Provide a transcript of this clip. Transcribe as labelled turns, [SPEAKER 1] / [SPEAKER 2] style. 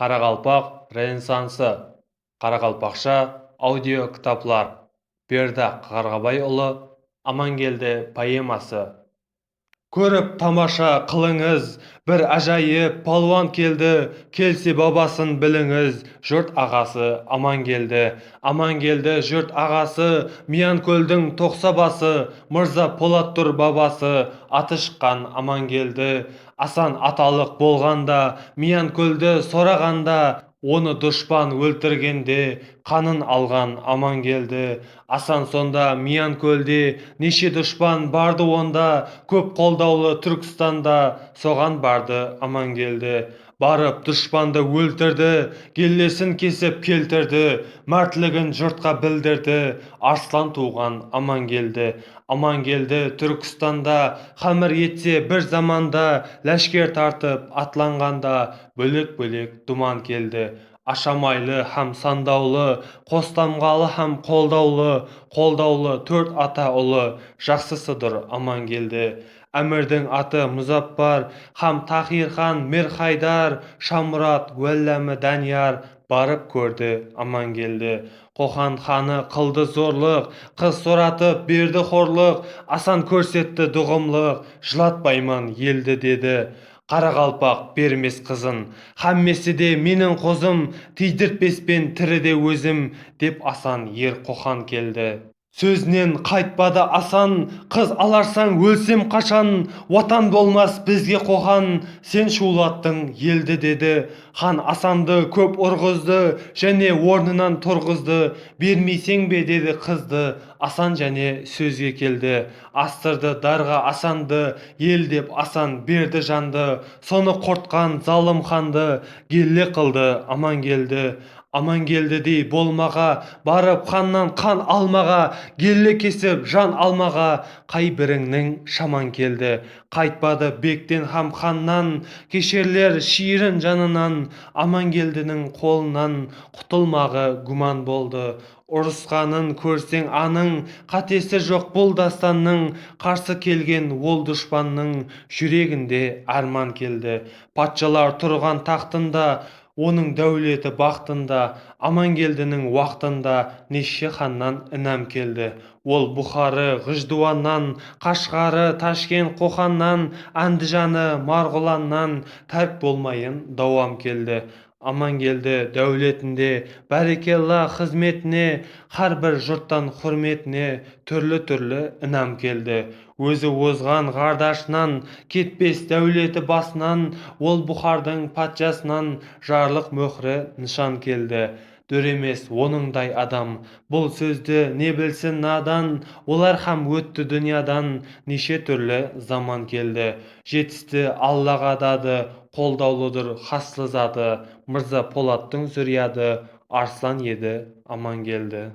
[SPEAKER 1] Қарақалпақ ренессансы Қарақалпақша аудио кітаплар Бердақ Қарғабайұлы Амангелді поэмасы Көріп тамаша қылыңыз, бір ажайып палуан келді, келсе бабасын біліңіз, жұрт ағасы Амангелді. Амангелді жұрт ағасы, Миянкөлдің тоқсабасы, Мырза Полат тұр бабасы, аты шыққан Амангелді. Асан аталық болғанда, Миянкөлді сорағанда, оны дұшпан өлтіргенде қанын алған Амангелді. Асан сонда Миянкөлде неше дұшпан барды онда, көп қолдаулы Түркістанда, соған барды Амангелді. Барып дұшпанды өлтірді, келлесін кесіп келтірді, мәртлігін жұртқа білдірді, арслан туған Амангелді. Амангелді Түркістанда қамыр етсе бір заманда, ләшкер тартып атланғанда, бөлек-бөлек думан келді. Ашамайлы һәм сандаулы, қостамғалы һәм қолдаулы, қолдаулы төрт ата ұлы, жақсысыдыр Амангелді. Әмірдің аты Мұзаппар, һәм Тахир хан Мерхайдар, Шамұрат, Уәлләмі Данияр барып көрді Амангелді. Қоқан ханы қылды зорлық, қыз соратып берді хорлық, асан көрсетті дұғымлық, жылатпаймын елді деді. Қарақалпақ бермес қызын, һәммесі де менің қозым, тидіртпеспен тіріде өзім, деп асан ер қоқан келді. Сөзінен қайтпады асан, қыз аларсаң өлсем қашан, отан болмас бізге қоқан, сен шулаттың елді деді. Хан асанды көп ұрғызды, және орнынан тұрғызды, бермейсең бе деді қызды, асан және сөзге келді. Астырды дарға асанды, ел деп асан берді жанды, соны құртқан залым ханды, гелле қылды Амангелді. Амангелдідей болмаға, барып ханнан қан алмаға, гелле кесіп жан алмаға, қай біріңнің шаман келді. Қайтпады бектен һәм ханнан, кешерлер шиырын жанынан, Амангелдінің қолынан құтылмағы гуман болды. Ұрысқанын көрсең аның, қатесі жоқ бұл дастанның, қарсы келген ол дұшпанның, жүрегінде арман келді. Патшалар тұрған тақтында, оның дәулеті бақтында, Амангелдінің уақытында неше ханнан інәм келді. Ол Бұхары Ғыждуаннан, Қашғары Ташкент Қоқаннан, Әндіжаны Марғұланнан тәрк болмайын дауам келді. Амангелді дәулетінде, бәрекелла қызметіне, бір жұрттан құрметіне түрлі-түрлі інәм келді. Өзі озған ғардашынан, кетпес дәулеті басынан, ол Бұхардың патшасынан жарлық мөһрі нышан келді. Дөремес оныңдай адам, бұл сөзді не білсін надан, олар һәм өтті дүниядан, неше түрлі заман келді. Жетісті Аллаға дады, қолдаулыдыр хаслы заты, Мырза Полаттың зүрияды, арслан еді Амангелді.